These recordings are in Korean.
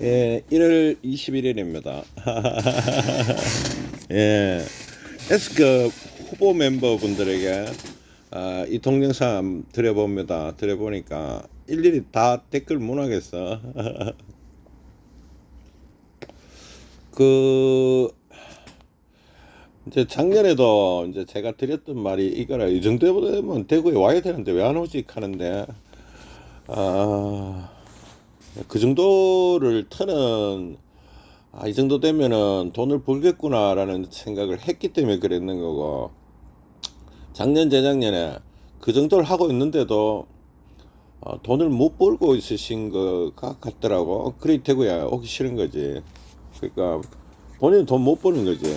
예, 1월 21일입니다. 예, S급 후보 멤버분들에게 아, 이 동영상 드려봅니다. 드려보니까 일일이 다 댓글 못 하겠어. 그 이제 작년에도 이제 제가 드렸던 말이 이거라 이 정도 되면 대구에 와야 되는데 왜 안 오지 하는데 아. 그 정도를 터는 아, 이 정도 되면은 돈을 벌겠구나라는 생각을 했기 때문에 그랬는 거고 작년 재작년에 그 정도를 하고 있는데도 어, 돈을 못 벌고 있으신 것 같더라고. 그래 대구야. 오기 싫은 거지? 그러니까 본인은 돈 못 버는 거지.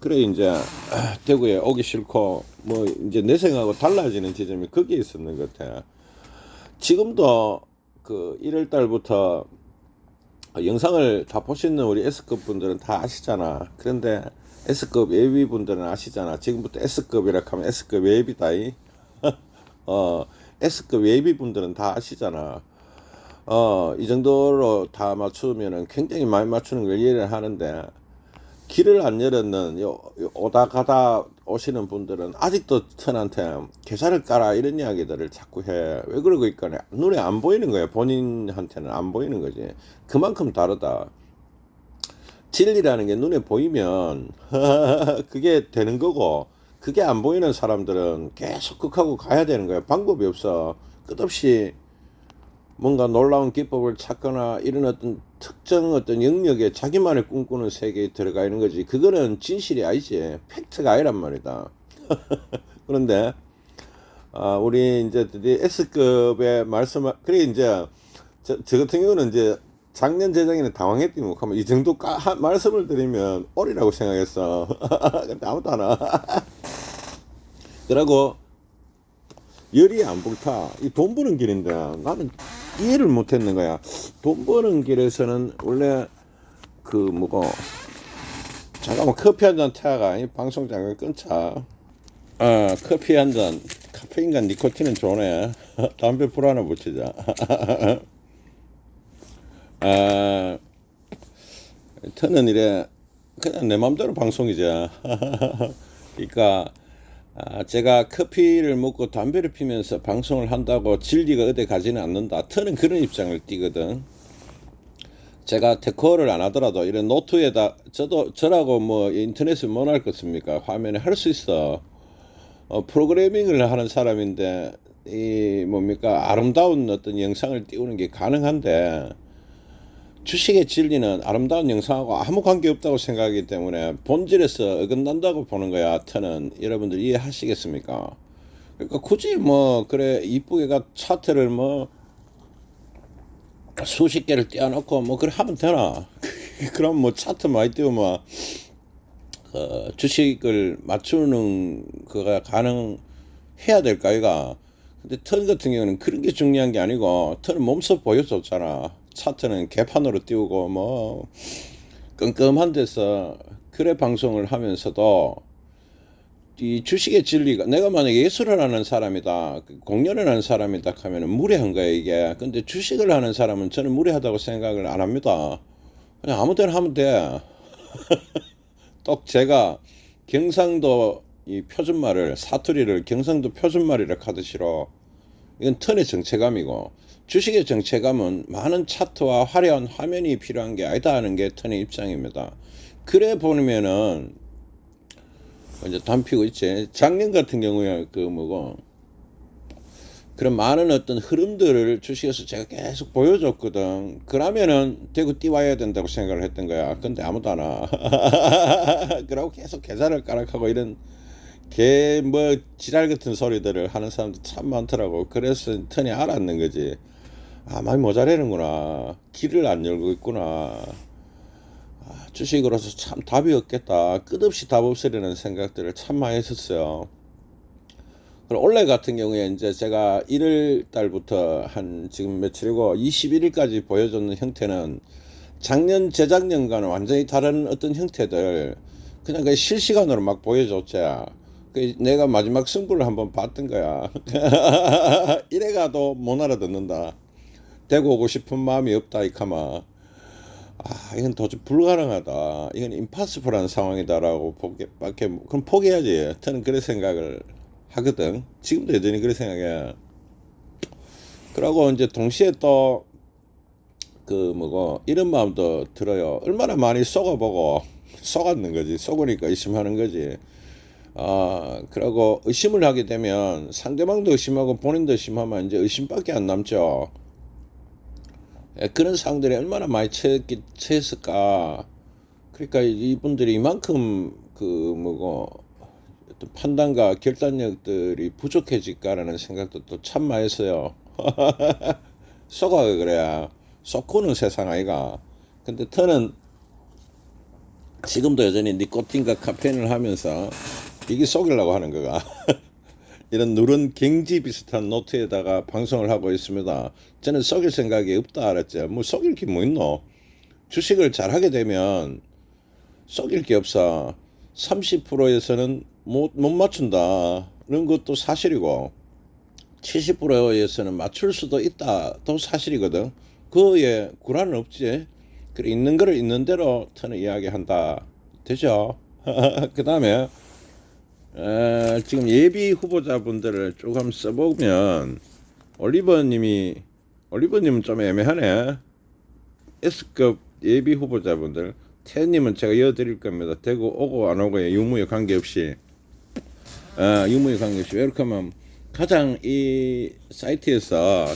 그래 이제 아, 대구에 오기 싫고 뭐 이제 내 생각하고 달라지는 지점이 거기에 있었는 것 같아. 지금도 그 1월 달부터 영상을 다 보시는 우리 S급 분들은 다 아시잖아. 그런데 S급 예비 분들은 아시잖아. 지금부터 S급이라 하면 S급 예비다. 이. 어, S급 예비 분들은 다 아시잖아. 어, 이 정도로 다 맞추면은 굉장히 많이 맞추는 걸 이해를 하는데 길을 안 열었는 요, 요 오다 가다 오시는 분들은 아직도 턴한테 계좌를 깔아 이런 이야기들을 자꾸 해. 왜 그러고 있거나 눈에 안 보이는 거야. 본인한테는 안 보이는 거지. 그만큼 다르다. 진리라는 게 눈에 보이면 그게 되는 거고 그게 안 보이는 사람들은 계속 극하고 가야 되는 거야. 방법이 없어. 끝없이 뭔가 놀라운 기법을 찾거나 이런 어떤 특정 어떤 영역에 자기만의 꿈꾸는 세계에 들어가 있는 거지. 그거는 진실이 아니지. 팩트가 아니란 말이다. 그런데 아, 우리 이제 S급의 말씀, 그래 이제 저, 저 같은 경우는 이제 작년 재작년에 당황했더니 뭐 하면 이 정도 까, 하, 말씀을 드리면 어리라고 생각했어. 근데 아무도 안 와. 그러고 열이 안 불타. 이 돈 버는 길인데 나는 이해를 못 했는 거야. 돈 버는 길에서는 원래 그 뭐고 잠깐만 커피 한 잔 타가 이 방송장을 끊자. 아 커피 한 잔. 카페인과 니코틴은 좋네. 담배 불 하나 붙이자. 아 저는 이래 그냥 내 맘대로 방송이죠. 그러니까 아, 제가 커피를 먹고 담배를 피면서 방송을 한다고 진리가 어디 가지는 않는다. 터는 그런 입장을 띠거든. 제가 데코를 안 하더라도 이런 노트에다 저도 저라고 뭐 인터넷에 뭘할 것입니까? 화면에 할 수 있어. 어, 프로그래밍을 하는 사람인데 이 뭡니까 아름다운 어떤 영상을 띄우는 게 가능한데 주식의 진리는 아름다운 영상하고 아무 관계 없다고 생각하기 때문에 본질에서 어긋난다고 보는 거야. 터는 여러분들 이해하시겠습니까? 그러니까 굳이 뭐 그래 이쁘게가 차트를 뭐 수십 개를 떼어놓고 뭐 그래 하면 되나? 그럼 뭐 차트 많이 띄우면 어, 주식을 맞추는 그가 가능해야 될까 이가 근데 턴 같은 경우는 그런 게 중요한 게 아니고 턴은 몸소 보여줬잖아 차트는 개판으로 띄우고 뭐 끔끔한 데서 그래 방송을 하면서도 이 주식의 진리가 내가 만약에 예술을 하는 사람이다 공연을 하는 사람이다 하면은 무례한 거야 이게. 근데 주식을 하는 사람은 저는 무례하다고 생각을 안 합니다. 그냥 아무 데나 하면 돼. 또 제가 경상도 이 표준말을 사투리를 경상도 표준말이라 하듯이로 이건 턴의 정체감이고 주식의 정체감은 많은 차트와 화려한 화면이 필요한 게 아니다 하는 게 턴의 입장입니다. 그래 보면은 이제 담 피고 있지. 작년 같은 경우에 그 뭐고 그런 많은 어떤 흐름들을 주식에서 제가 계속 보여줬거든. 그러면은 대구 띄워야 된다고 생각을 했던 거야. 근데 아무도 안 와. 그러고 계속 계좌를 까락하고 이런 개 뭐 지랄 같은 소리들을 하는 사람들 참 많더라고. 그래서 턴이 알았는 거지. 아 많이 모자라는구나. 길을 안 열고 있구나. 아, 주식으로서 참 답이 없겠다. 끝없이 답 없으려는 생각들을 참 많이 했었어요. 그럼 올해 같은 경우에 이제 제가 1월 달부터 한 지금 며칠이고 21일까지 보여줬는 형태는 작년 재작년과는 완전히 다른 어떤 형태들 그냥 그 실시간으로 막 보여줬지. 그 내가 마지막 승부를 한번 봤던 거야. 이래가도 못 알아듣는다. 대고 오고 싶은 마음이 없다 이카마. 아 이건 도저히 불가능하다. 이건 임파서블한 상황이다라고 포기 밖에 그럼 포기해야지. 저는 그런 생각을 하거든. 지금도 여전히 그런 생각해. 그러고 이제 동시에 또 그 뭐고 이런 마음도 들어요. 얼마나 많이 속아보고 속았는 거지. 속으니까 의심하는 거지 아 그러고 의심을 하게 되면 상대방도 의심하고 본인도 의심하면 이제 의심밖에 안 남죠 예, 그런 상황들이 얼마나 많이 처했기, 처했을까. 그러니까 이분들이 이만큼 그 뭐고 어떤 판단과 결단력들이 부족해질까라는 생각도 또 참 많이 했어요. 속아 그래야 속고는 세상 아이가. 근데 터는 지금도 여전히 니코틴과 카페인을 하면서 이게 속이려고 하는 거가. 이런 누런 경지 비슷한 노트에다가 방송을 하고 있습니다. 저는 속일 생각이 없다 알았죠. 뭐 속일 게 뭐 있노? 주식을 잘 하게 되면 속일 게 없어. 30%에서는 못, 못 맞춘다는 것도 사실이고 70%에서는 맞출 수도 있다도 사실이거든. 그에 구라는 없지. 그래 있는 거를 있는 대로 저는 이야기한다. 되죠? 그 다음에 에, 지금 예비 후보자분들을 조금 써보면 올리버님이 올리버님은 좀 애매하네. S급 예비 후보자분들 태님은 제가 이어드릴 겁니다. 대구 오고 안 오고에 유무에 관계없이 아, 유무에 관계없이 왜 이렇게 하면 가장 이 사이트에서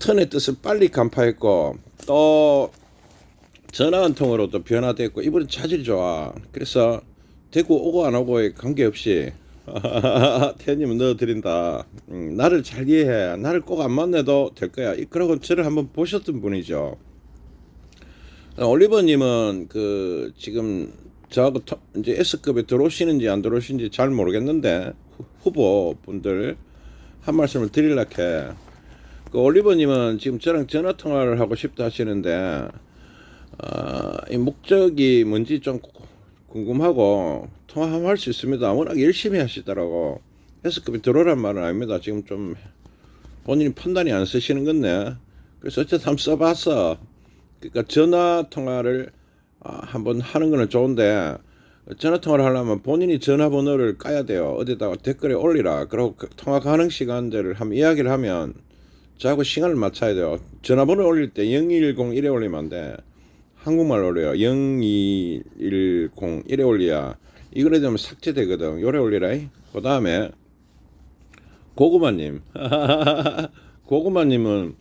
턴의 뜻을 빨리 간파했고 또 전화 한 통으로도 변화됐고 이번엔 차질이 좋아. 그래서 대구 오고 안 오고에 관계없이 태님은 넣어드린다. 음, 나를 잘 이해해. 나를 꼭 안 만나도 될 거야. 이- 그러고 저를 한번 보셨던 분이죠. 어, 올리버님은 그 지금 저하고 터- 이제 S급에 들어오시는지 안 들어오시는지 잘 모르겠는데 후- 후보분들 한 말씀을 드리려고 해. 그 올리버님은 지금 저랑 전화 통화를 하고 싶다 하시는데 어, 이 목적이 뭔지 좀 궁금하고 통화 한번 할 수 있습니다. 워낙 열심히 하시더라고. S급이 들어오란 말은 아닙니다. 지금 좀 본인이 판단이 안 쓰시는 건데. 그래서 어쨌든 한번 써봤어. 그러니까 전화 통화를 아, 한번 하는 거는 좋은데 전화 통화를 하려면 본인이 전화번호를 까야 돼요. 어디다가 댓글에 올리라. 그리고 그 통화 가능 시간들을 한번 이야기를 하면 저하고 시간을 맞춰야 돼요. 전화번호 올릴 때0210 이래 올리면 안 돼. 한국말 올려요. 0210 이래 올려야 이거래 되면 삭제되거든. 요래 올리라. 그 다음에 고구마님. 고구마님은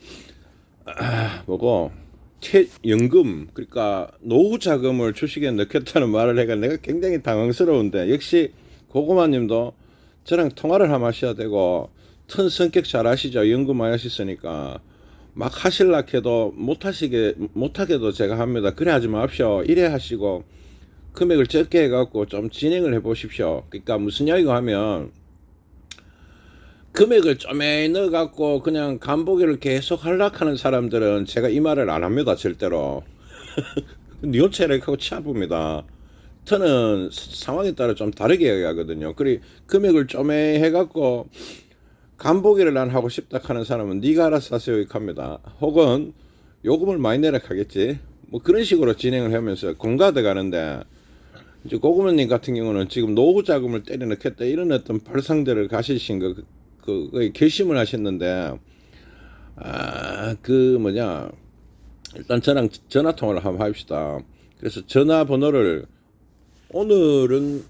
아, 뭐고 퇴 연금 그러니까 노후 자금을 주식에 넣겠다는 말을 해가 내가 굉장히 당황스러운데 역시 고구마님도 저랑 통화를 한번 하셔야 되고 튼 성격 잘 아시죠 연금 많이 하셨으니까 막 하실라 해도 못 하시게 못 하게도 제가 합니다. 그래 하지 마십시오. 이래 하시고 금액을 적게 해갖고 좀 진행을 해 보십시오. 그러니까 무슨 이야기가 하면 금액을 쪼매이 넣어갖고 그냥 간보기를 계속 하락하는 사람들은 제가 이 말을 안 합니다 절대로. 니온체력하고 차분입니다. 저는 상황에 따라 좀 다르게 이야기하거든요. 그리 금액을 쪼매이 해갖고 간보기를 난 하고 싶다 하는 사람은 네가 알아서 하세요 이렇게 합니다 혹은 요금을 많이 내라 하겠지. 뭐 그런 식으로 진행을 하면서 공가돼 가는데 이제 고구마님 같은 경우는 지금 노후 자금을 때려 넣겠다 이런 어떤 발상들을 가지신 거 그, 그 결심을 하셨는데 아 그 뭐냐. 일단 저랑 전화 통화를 한번 합시다. 그래서 전화번호를 오늘은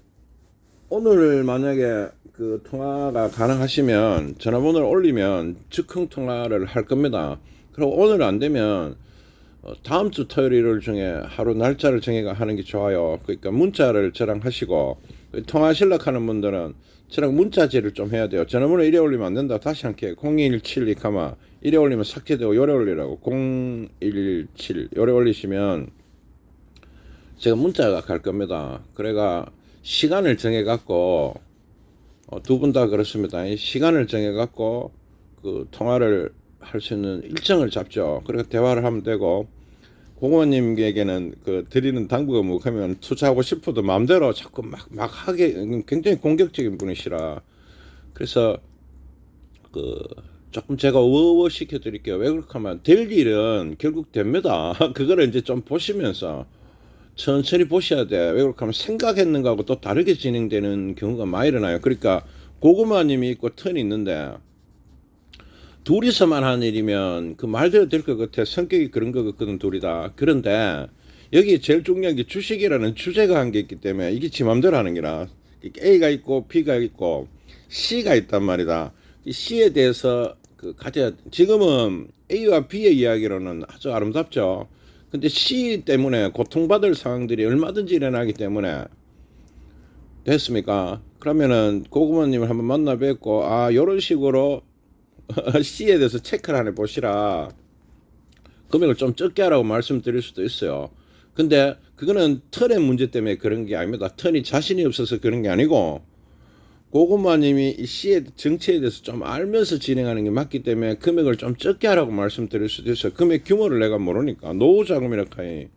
오늘 만약에 그 통화가 가능하시면 전화번호를 올리면 즉흥 통화를 할 겁니다. 그리고 오늘 안 되면 어, 다음 주 토요일 일요일 중에 하루 날짜를 정해가 하는 게 좋아요. 그러니까 문자를 저랑 하시고 통화하실려 하는 분들은 저랑 문자질을 좀 해야 돼요. 전화번호 이래 올리면 안 된다. 다시 한게 0172 카마 이래 올리면 삭제되고 요래 올리라고 017 요래 올리시면 제가 문자가 갈 겁니다. 그래가 시간을 정해 갖고 어, 두 분 다 그렇습니다. 이 시간을 정해 갖고 그 통화를 할 수 있는 일정을 잡죠. 그리고 대화를 하면 되고 공무원님에게는 그 드리는 당부가 뭐하면 투자하고 싶어도 마음대로 자꾸 막 막 하게 굉장히 공격적인 분이시라 그래서 그 조금 제가 워워 시켜 드릴게요. 왜 그렇게 하면 될 일은 결국 됩니다. 그거를 이제 좀 보시면서 천천히 보셔야 돼. 왜 그렇게 하면 생각했는 거하고 또 다르게 진행되는 경우가 많이 일어나요. 그러니까 고구마님이 있고 턴이 있는데 둘이서만 하는 일이면 그 말대로 될 것 같아. 성격이 그런 것 같거든, 둘이 다. 그런데 여기 제일 중요한 게 주식이라는 주제가 한 게 있기 때문에 이게 지 맘대로 하는 게라. A가 있고 B가 있고 C가 있단 말이다. 이 C에 대해서 그 가져야 지금은 A와 B의 이야기로는 아주 아름답죠. 근데 C 때문에 고통받을 상황들이 얼마든지 일어나기 때문에 됐습니까? 그러면은 고구마님을 한번 만나 뵙고 아 요런 식으로 C에 대해서 체크를 하나 보시라. 금액을 좀 적게 하라고 말씀드릴 수도 있어요. 근데 그거는 턴의 문제 때문에 그런 게 아닙니다. 턴이 자신이 없어서 그런 게 아니고 고구마님이 이 C의 정체에 대해서 좀 알면서 진행하는 게 맞기 때문에 금액을 좀 적게 하라고 말씀드릴 수도 있어요. 금액 규모를 내가 모르니까 노후 자금이라 카이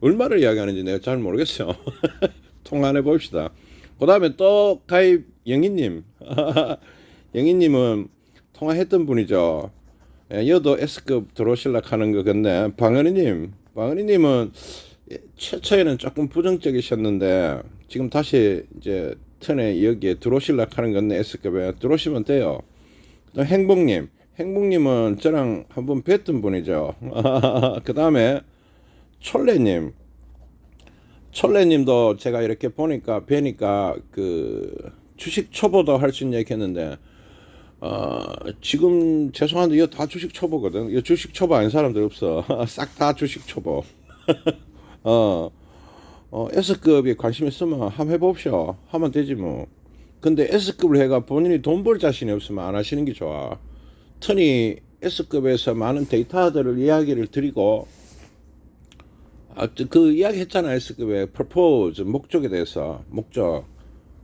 얼마를 이야기하는지 내가 잘 모르겠어요. 통화해 봅시다. 그 다음에 또 가입 영희님 영희님은 통화했던 분이죠. 예, 여도 S급 들어오실라 하는 거 같네. 방은희님, 방은희님은 예, 최초에는 조금 부정적이셨는데 지금 다시 이제 턴에 여기에 들어오실라 하는 건데 S급에 들어오시면 돼요. 또 행복님, 행복님은 저랑 한번 뵀던 분이죠. 그 다음에 철래님, 철래님도 제가 이렇게 보니까 뵈니까 그 주식 초보도 할 수 있는 얘기 했는데 어, 지금 죄송한데 이거 다 주식 초보거든. 이거 주식 초보 아닌 사람들 없어. 싹 다 주식 초보. 어, 어, S급에 관심 있으면 한번 해봅시오. 하면 되지 뭐. 근데 S급을 해가 본인이 돈 벌 자신이 없으면 안 하시는 게 좋아. 턴이 S급에서 많은 데이터들을 이야기를 드리고, 아, 그 이야기 했잖아, S급에. purpose, 목적에 대해서. 목적.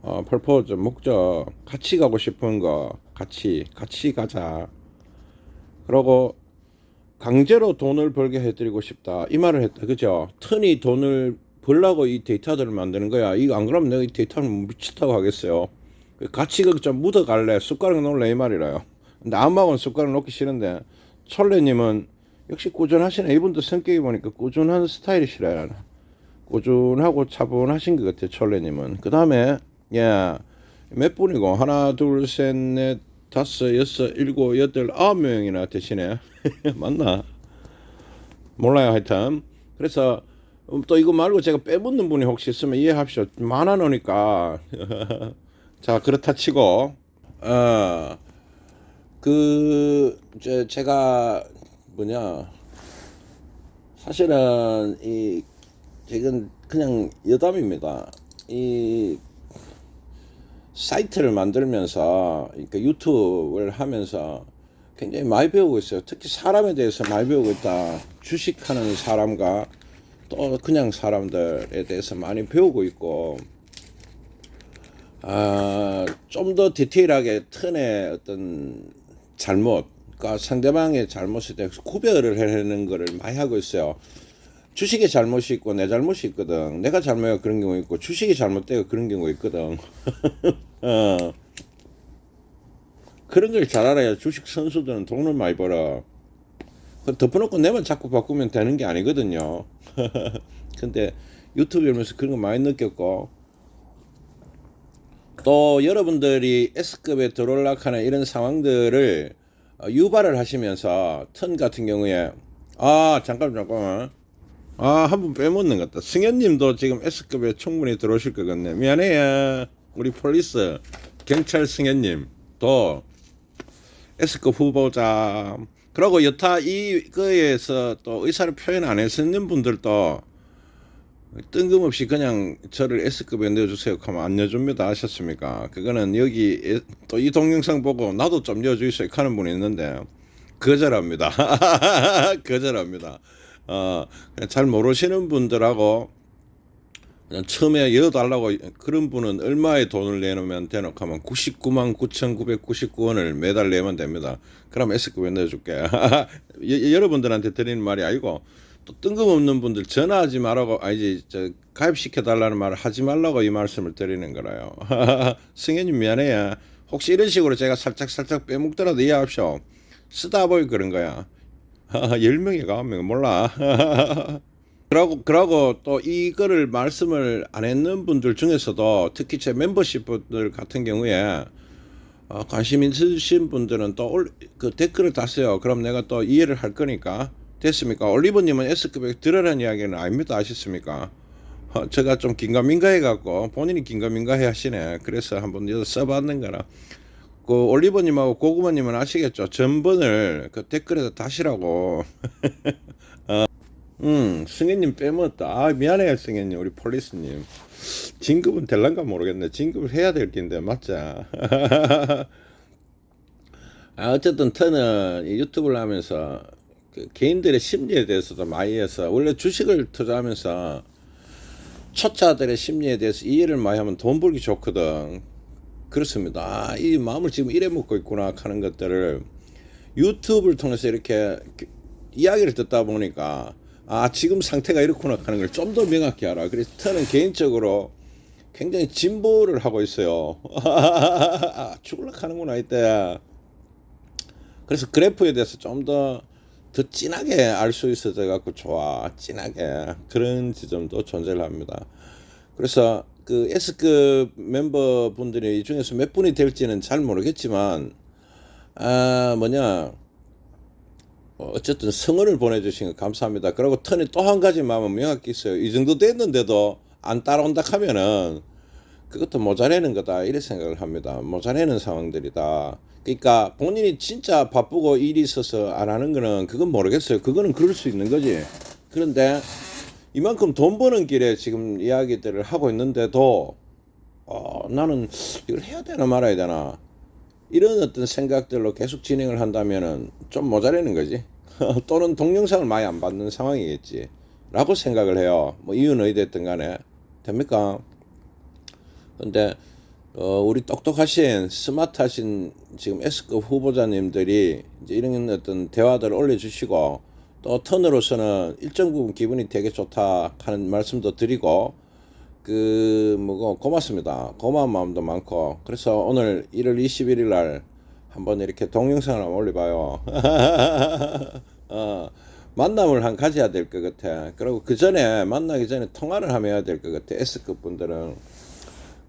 어, purpose, 목적. 같이 가고 싶은 거. 같이. 같이 가자. 그러고, 강제로 돈을 벌게 해드리고 싶다. 이 말을 했다. 그죠? 턴이 돈을 벌라고 이 데이터들을 만드는 거야. 이거 안 그러면 내가 이 데이터를 미쳤다고 하겠어요. 같이 그좀 묻어갈래. 숟가락 놓을래. 이 말이라요. 근데 아무하고는 숟가락 놓기 싫은데, 철래님은 역시 꾸준하시네. 이분도 성격이 보니까 꾸준한 스타일이시라. 꾸준하고 차분하신 것 같아요. 철래님은. 그 다음에, 예, 몇 분이고, 하나, 둘, 셋, 넷, 다섯, 여섯, 일곱, 여덟, 아홉 명이나 되시네. 맞나? 몰라요, 하여튼. 그래서 음, 또 이거 말고 제가 빼묻는 분이 혹시 있으면 이해합시오. 많아 놓으니까. 자, 그렇다 치고, 어, 그, 저, 제가, 뭐냐, 사실은, 이, 지금 그냥 여담입니다. 이, 사이트를 만들면서, 그러니까 유튜브를 하면서 굉장히 많이 배우고 있어요. 특히 사람에 대해서 많이 배우고 있다. 주식하는 사람과 또 그냥 사람들에 대해서 많이 배우고 있고 아, 좀 더 디테일하게 턴의 어떤 잘못과 상대방의 잘못에 대해서 구별을 해내는 거를 많이 하고 있어요. 주식의 잘못이 있고 내 잘못이 있거든. 내가 잘못해서 그런 경우 있고 주식이 잘못되고 그런 경우 있거든. 어. 그런 걸 잘 알아야 주식 선수들은 돈을 많이 벌어. 그 덮어놓고 내만 자꾸 바꾸면 되는 게 아니거든요. 근데 유튜브 보면서 그런 거 많이 느꼈고. 또 여러분들이 S급에 들어올락 하는 이런 상황들을 어, 유발을 하시면서 턴 같은 경우에 아 잠깐 잠깐만. 아 한 분 빼먹는 것 같다. 승현님도 지금 S급에 충분히 들어오실 것 같네. 미안해요. 우리 폴리스 경찰 승현님. 또 S급 후보자 그리고 여타 이거에서 또 의사를 표현 안 했었는 분들도 뜬금없이 그냥 저를 S급에 넣어주세요 하면 안 넣어줍니다. 아셨습니까? 그거는 여기 또 이 동영상 보고 나도 좀 넣어주세요 하는 분이 있는데 거절합니다. 거절합니다. 어, 잘 모르시는 분들하고 그냥 처음에 여달라고 그런 분은 얼마의 돈을 내놓으면 되노 하면 99만 9,999원을 매달 내면 됩니다. 그럼 S급에 넣어줄게. 여, 여러분들한테 드리는 말이 아니고 또 뜬금없는 분들 전화하지 말라고 아니지 저 가입시켜 달라는 말을 하지 말라고 이 말씀을 드리는 거라요. 승현님 미안해요. 혹시 이런 식으로 제가 살짝 살짝 빼먹더라도 이해합시오. 쓰다 보이 그런 거야. 10명이 가면 몰라. 그러고 그러고 또 이거를 말씀을 안 했는 분들 중에서도 특히 제 멤버십 분들 같은 경우에 어, 관심 있으신 분들은 또 그 댓글을 다세요. 그럼 내가 또 이해를 할 거니까 됐습니까? 올리버님은 S급에 들으라는 이야기는 아닙니다. 아셨습니까? 어, 제가 좀 긴가민가해 갖고 본인이 긴가민가해 하시네. 그래서 한번 써봤는 거라. 그 올리버님하고 고구마님은 아시겠죠? 전번을 그 댓글에다 다시라고. 어, 음, 승현님 빼먹었다. 아, 미안해요, 승현님. 우리 폴리스님. 진급은 될란가 모르겠네. 진급을 해야 될 텐데, 맞자. 아, 어쨌든 터는 이 유튜브를 하면서 그 개인들의 심리에 대해서도 많이 해서 원래 주식을 투자하면서 초짜들의 심리에 대해서 이해를 많이 하면 돈 벌기 좋거든. 그렇습니다. 아, 이 마음을 지금 이래 먹고 있구나 하는 것들을 유튜브를 통해서 이렇게 이야기를 듣다 보니까 아 지금 상태가 이렇구나 하는 걸 좀 더 명확히 알아. 그래서 저는 개인적으로 굉장히 진보를 하고 있어요. 아, 죽을라 하는구나 이때. 그래서 그래프에 대해서 좀 더 더 진하게 알 수 있어져 갖고 좋아 진하게 그런 지점도 존재를 합니다. 그래서 그 S급 멤버분들이 이 중에서 몇 분이 될지는 잘 모르겠지만 아 뭐냐 어, 어쨌든 성원을 보내주신 거 감사합니다. 그리고 턴이 또 한 가지 마음은 명확히 있어요. 이 정도 됐는데도 안 따라온다 하면은 그것도 모자라는 거다 이래 생각을 합니다. 모자라는 상황들이다. 그러니까 본인이 진짜 바쁘고 일이 있어서 안 하는 거는 그건 모르겠어요. 그거는 그럴 수 있는 거지. 그런데 이만큼 돈 버는 길에 지금 이야기들을 하고 있는데도 어, 나는 이걸 해야 되나 말아야 되나 이런 어떤 생각들로 계속 진행을 한다면은 좀 모자라는 거지. 또는 동영상을 많이 안 받는 상황이겠지. 라고 생각을 해요. 뭐 이유는 어디됐든 간에. 됩니까? 근데 어, 우리 똑똑하신 스마트하신 지금 S급 후보자님들이 이제 이런 어떤 대화들을 올려주시고 또 턴으로서는 일정 부분 기분이 되게 좋다 하는 말씀도 드리고 그 뭐고 고맙습니다. 고마운 마음도 많고 그래서 오늘 1월 21일 날 한번 이렇게 동영상을 한번 올려봐요. 어, 만남을 한 가져야 될 것 같아. 그리고 그 전에 만나기 전에 통화를 하면 해야 될 것 같아. S급 분들은.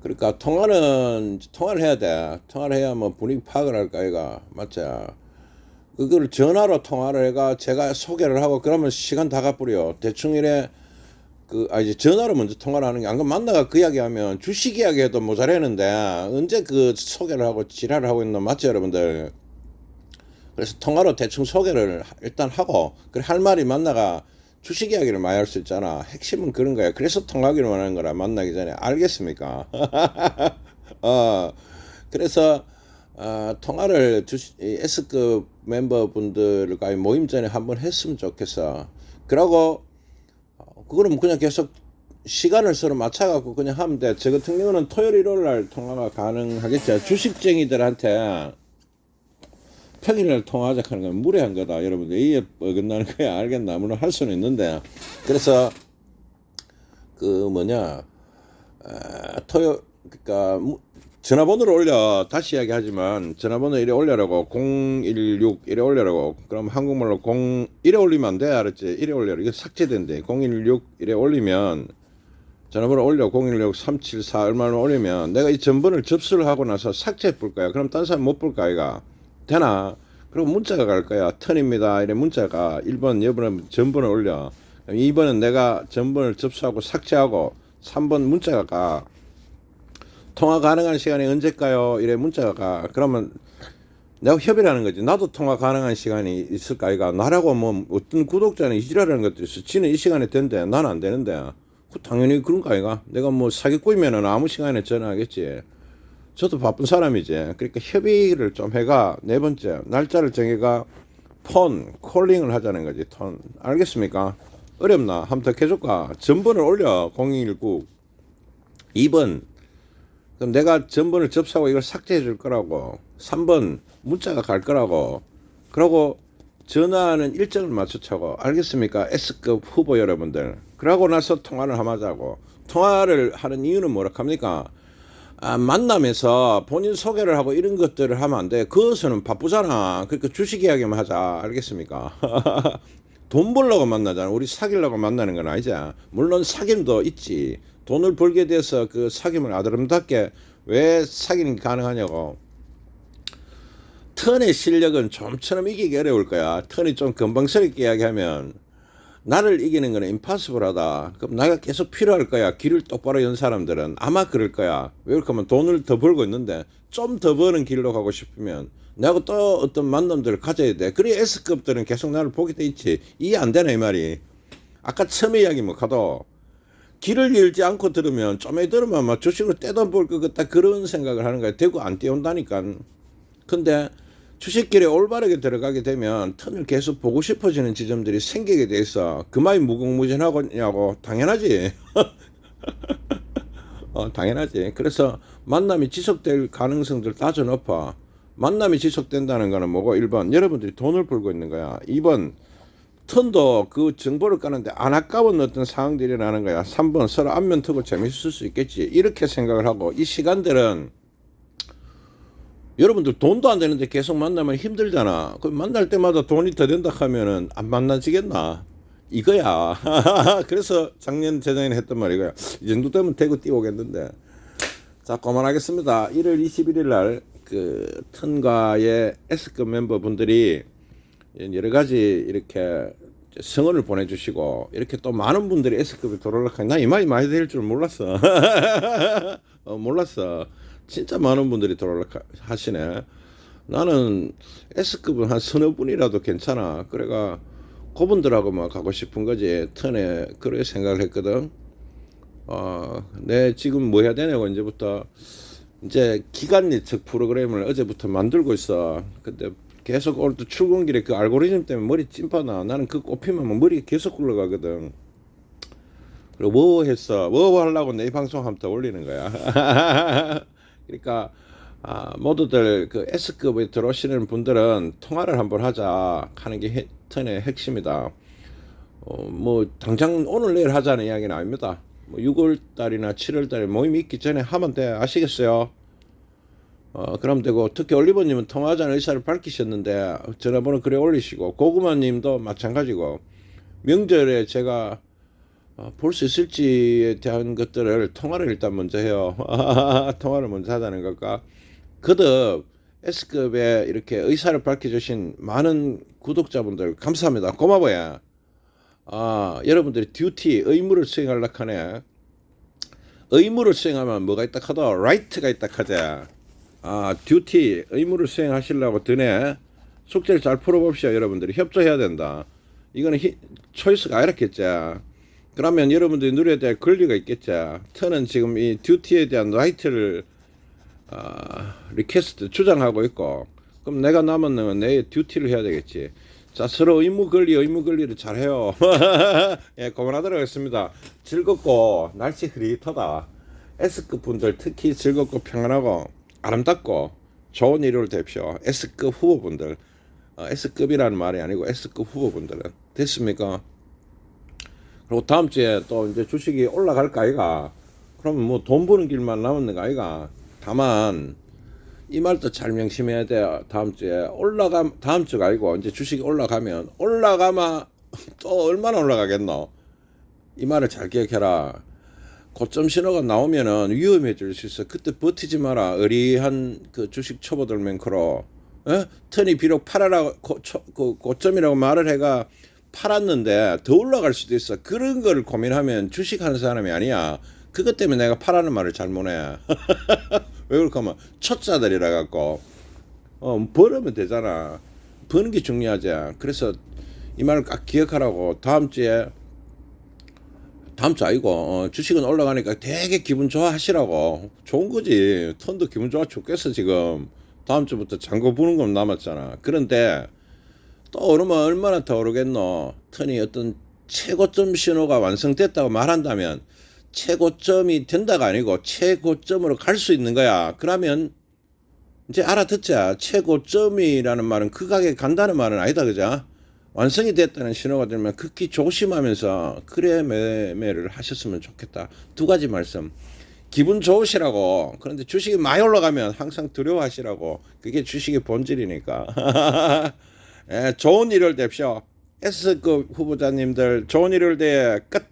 그러니까 통화는 통화를 해야 돼. 통화를 해야 뭐 분위기 파악을 할까 이가 맞자. 그걸 전화로 통화를 해가 제가 소개를 하고 그러면 시간 다 가버려. 대충 이래 그, 아, 이제 전화로 먼저 통화를 하는 게, 안 그러면 만나가 그 이야기 하면 주식 이야기 해도 모자라는데, 언제 그 소개를 하고 지랄을 하고 있는 の맞죠, 여러분들? 그래서 통화로 대충 소개를 일단 하고, 그래, 할 말이 만나가 주식 이야기를 많이 할 수 있잖아. 핵심은 그런 거야. 그래서 통화기를 원하는 거라, 만나기 전에. 알겠습니까? 어, 그래서, 어, 통화를 이 S급 멤버분들과 모임 전에 한번 했으면 좋겠어. 그러고, 어, 그거는 그냥 계속 시간을 서로 맞춰갖고 그냥 하면 돼. 저 같은 경우는 토요일, 일요일 날 통화가 가능하겠죠. 주식쟁이들한테 평일날 통화하자 하는 건 무례한 거다. 여러분들 이해 어긋나는 거야. 알겠나? 물론 할 수는 있는데. 그래서 그 뭐냐 아, 토요 그러니까 무- 전화번호를 올려 다시 이야기하지만 전화번호 이래 올려라고 016 이래 올려라고 그럼 한국말로 0 이래 올리면 안 돼? 알았지? 이래 올려라. 이게 삭제된대. 016 이래 올리면 전화번호 올려. 016 374 얼마나 올리면 내가 이 전번을 접수를 하고 나서 삭제해 볼 거야. 그럼 딴 사람 못 볼 거야 이가. 되나? 그리고 문자가 갈 거야. 턴입니다. 이래 문자가 1번 여번은 전번을 올려. 2번은 내가 전번을 접수하고 삭제하고 3번 문자가 가 통화 가능한 시간이 언제일까요? 이래 문자가 가. 그러면 내가 협의를 하는 거지. 나도 통화 가능한 시간이 있을까? 아이가 나라고 뭐 어떤 구독자는 이지라라는 것도 있어. 지는 이 시간에 된대. 나는 안 되는데. 그 당연히 그런 거 아이가? 내가 뭐 사기꾼이면은 아무 시간에 전화하겠지. 저도 바쁜 사람이지. 그러니까 협의를 좀 해가 네 번째 날짜를 정해가 폰 콜링을 하자는 거지. 톤 알겠습니까? 어렵나? 더 해줄까? 전번을 올려 019 2번 그럼 내가 전번을 접수하고 이걸 삭제해 줄 거라고 3번 문자가 갈 거라고 그러고 전화하는 일정을 맞춰차고 알겠습니까 S급 후보 여러분들 그러고 나서 통화를 하자고 통화를 하는 이유는 뭐라 합니까 아, 만남에서 본인 소개를 하고 이런 것들을 하면 안 돼. 그것은 바쁘잖아. 그러니까 주식 이야기만 하자. 알겠습니까? 돈 벌려고 만나잖아. 우리 사귀려고 만나는 건 아니지. 물론 사귐도 있지. 돈을 벌게 돼서 그 사귐을 아름답게 왜 사귀는 게 가능하냐고. 턴의 실력은 좀처럼 이기기 어려울 거야. 턴이 좀 금방스럽게 이야기하면 나를 이기는 건 임파서블하다. 그럼 나가 계속 필요할 거야. 길을 똑바로 연 사람들은 아마 그럴 거야. 왜 그렇게 하면 돈을 더 벌고 있는데 좀 더 버는 길로 가고 싶으면 내가 또 어떤 만남들을 가져야 돼. 그래 S급들은 계속 나를 보게 돼 있지. 이해 안 되네 이 말이. 아까 처음에 이야기 뭐 가도 길을 잃지 않고 들으면 좀에 들으면 막 주식으로 떼돈 벌것 같다 그런 생각을 하는 거야. 대구 안 떼온다니까. 근데 주식길에 올바르게 들어가게 되면 턴을 계속 보고 싶어지는 지점들이 생기게 돼 있어. 그 말이 무궁무진하겠냐고 당연하지. 어, 당연하지. 그래서 만남이 지속될 가능성들 따져 높아. 만남이 지속된다는 거는 뭐고 1번 여러분들이 돈을 벌고 있는 거야. 2번 턴도 그 정보를 까는데 안 아까운 어떤 상황들이 라는 거야. 3번 서로 안면 트고 재밌을 수 있겠지. 이렇게 생각을 하고 이 시간들은 여러분들 돈도 안 되는데 계속 만나면 힘들잖아. 그 만날 때마다 돈이 더 된다 하면은 안 만나지겠나? 이거야. 그래서 작년 재작년에 했던 말이 이거야. 이 정도 되면 대구 뛰어오겠는데. 자, 그만하겠습니다. 1월 21일 날 그 턴가의 S급 멤버분들이 여러 가지 이렇게 성원을 보내주시고 이렇게 또 많은 분들이 S급에 들어올라가 나이 말이 많이 될 줄 몰랐어. 어, 몰랐어. 진짜 많은 분들이 하시네. 나는 S급은 한 서너 분이라도 괜찮아. 그래가 그분들하고 막 가고 싶은 거지. 턴에 그렇게 생각을 했거든. 어, 내 지금 뭐 해야 되냐고 이제부터 이제 기간 예측 프로그램을 어제부터 만들고 있어. 근데 계속 오늘 또 출근길에 그 알고리즘 때문에 머리 찐파나. 나는 그 꼽히면 머리 계속 굴러가거든. 그리고 뭐 했어? 뭐 하려고 내 방송 한번 더 올리는 거야. 그러니까 아, 모두들 그 S급에 들어오시는 분들은 통화를 한번 하자 하는 게 해, 턴의 핵심이다. 어, 뭐 당장 오늘 내일 하자는 이야기는 아닙니다. 뭐 6월 달이나 7월 달에 모임이 있기 전에 하면 돼. 아시겠어요? 어, 그럼 되고 특히 올리버님은 통화하자는 의사를 밝히셨는데 전화번호 그래 올리시고 고구마님도 마찬가지고 명절에 제가 어, 볼 수 있을지에 대한 것들을 통화를 일단 먼저 해요. 통화를 먼저 하자는 걸까? 거듭 S급에 이렇게 의사를 밝혀주신 많은 구독자분들 감사합니다. 고마워요. 아, 여러분들이 듀티 의무를 수행하려고 하네. 의무를 수행하면 뭐가 있다 하다 라이트가 있다 하자. 아, 듀티 의무를 수행하시려고 드네. 숙제를 잘 풀어봅시다, 여러분들이 협조해야 된다. 이거는 히, 초이스가 아니겠지. 그러면 여러분들이 누려야 될 권리가 있겠죠. 터는 지금 이 듀티에 대한 라이트를 아, 리퀘스트 주장하고 있고, 그럼 내가 남은 내 듀티를 해야 되겠지. 자, 서로 의무 권리, 의무 권리를 잘 해요. 예, 그만하도록 하겠습니다. 즐겁고, 날씨 흐릿하다. S급 분들 특히 즐겁고 평안하고, 아름답고, 좋은 일요일 되십시오. S급 후보분들. 어, S급이라는 말이 아니고 S급 후보분들은. 됐습니까? 그리고 다음 주에 또 이제 주식이 올라갈까, 아이가? 그러면 뭐 돈 버는 길만 남았는 거 아이가? 다만, 이 말도 잘 명심해야 돼요. 다음 주에 올라가 다음 주가 아니고 이제 주식이 올라가면 올라가면 또 얼마나 올라가겠노? 이 말을 잘 기억해라. 고점 신호가 나오면은 위험해질 수 있어. 그때 버티지 마라. 의리한 그 주식 초보들 맹크로. 어? 턴이 비록 팔아라 고, 초, 그 고점이라고 말을 해가 팔았는데 더 올라갈 수도 있어. 그런 걸 고민하면 주식하는 사람이 아니야. 그것 때문에 내가 팔라는 말을 잘 못해. 왜 그럴까 하면? 첫자들이라 갖고. 어 벌으면 되잖아. 버는 게 중요하지. 그래서 이 말을 꼭 기억하라고. 다음 주에 다음 주 아니고 어, 주식은 올라가니까 되게 기분 좋아하시라고. 좋은 거지. 턴도 기분 좋아 죽겠어 지금. 다음 주부터 잔고 부는 건 남았잖아. 그런데 떠오르면 얼마나 더 오르겠노. 터니 어떤 최고점 신호가 완성됐다고 말한다면 최고점이 된다가 아니고 최고점으로 갈 수 있는 거야. 그러면 이제 알아듣자. 최고점이라는 말은 그 극악에 간다는 말은 아니다. 그죠? 완성이 됐다는 신호가 들면 극히 조심하면서 그래 매매를 하셨으면 좋겠다. 두 가지 말씀. 기분 좋으시라고. 그런데 주식이 많이 올라가면 항상 두려워하시라고. 그게 주식의 본질이니까. 좋은 일을 됩시오. S급 그 후보자님들 좋은 일을 대 끝.